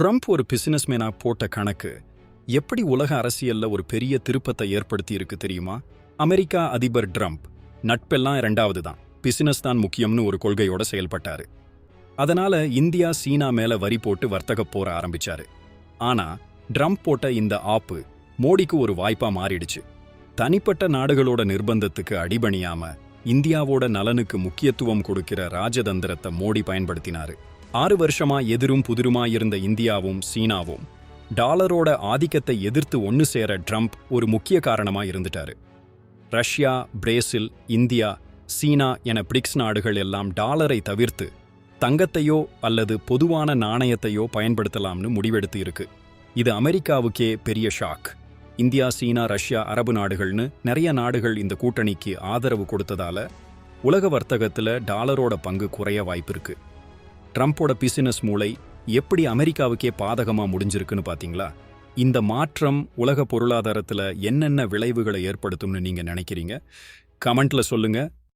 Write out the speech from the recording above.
Trump ஒரு பிசினஸ்மேனா போட்ட கணக்கு எப்படி உலக அரசியல்ல ஒரு பெரிய திருப்பத்தை ஏற்படுத்தி இருக்கு தெரியுமா? அமெரிக்கா அதிபர் ட்ரம்ப் நட்பெல்லாம் ரெண்டாவது தான் பிசினஸ் தான் முக்கியம்னு ஒரு கொள்கையோட செயல்பட்டாரு. அதனால இந்தியா சீனா மேல வரி போட்டு வர்த்தக போற ஆரம்பிச்சாரு. ஆனா ட்ரம்ப் போட்ட இந்த ஆப்பு மோடிக்கு ஒரு வாய்ப்பா மாறிடுச்சு. தனிப்பட்ட நாடுகளோட நிர்பந்தத்துக்கு அடிபணியாம இந்தியாவோட நலனுக்கு முக்கியத்துவம் கொடுக்கிற ராஜதந்திரத்தை மோடி பயன்படுத்தினாரு. ஆறு வருஷமா எதிரும் புதிருமா இருந்த இந்தியாவும் சீனாவும் டாலரோட ஆதிக்கத்தை எதிர்த்து ஒன்று சேர ட்ரம்ப் ஒரு முக்கிய காரணமா இருந்துட்டாரு. ரஷ்யா பிரேசில் இந்தியா சீனா என பிரிக்ஸ் நாடுகள் எல்லாம் டாலரை தவிர்த்து தங்கத்தையோ அல்லது பொதுவான நாணயத்தையோ பயன்படுத்தலாம்னு முடிவெடுத்து இருக்கு. இது அமெரிக்காவுக்கே பெரிய ஷாக். இந்தியா சீனா ரஷ்யா அரபு நாடுகள்னு நிறைய நாடுகள் இந்த கூட்டணிக்கு ஆதரவு கொடுத்ததால உலக வர்த்தகத்தில் டாலரோட பங்கு குறைய வாய்ப்பிருக்கு ட்ரம்ப்போட பிசினஸ் மூளை எப்படி அமெரிக்காவுக்கே பாதகமாக முடிஞ்சிருக்குன்னு பார்த்தீங்களா இந்த மாற்றம் உலக பொருளாதாரத்தில் என்னென்ன விளைவுகளை ஏற்படுத்தும்னு நீங்கள் நினைக்கிறீங்க? கமெண்ட்டில் சொல்லுங்கள்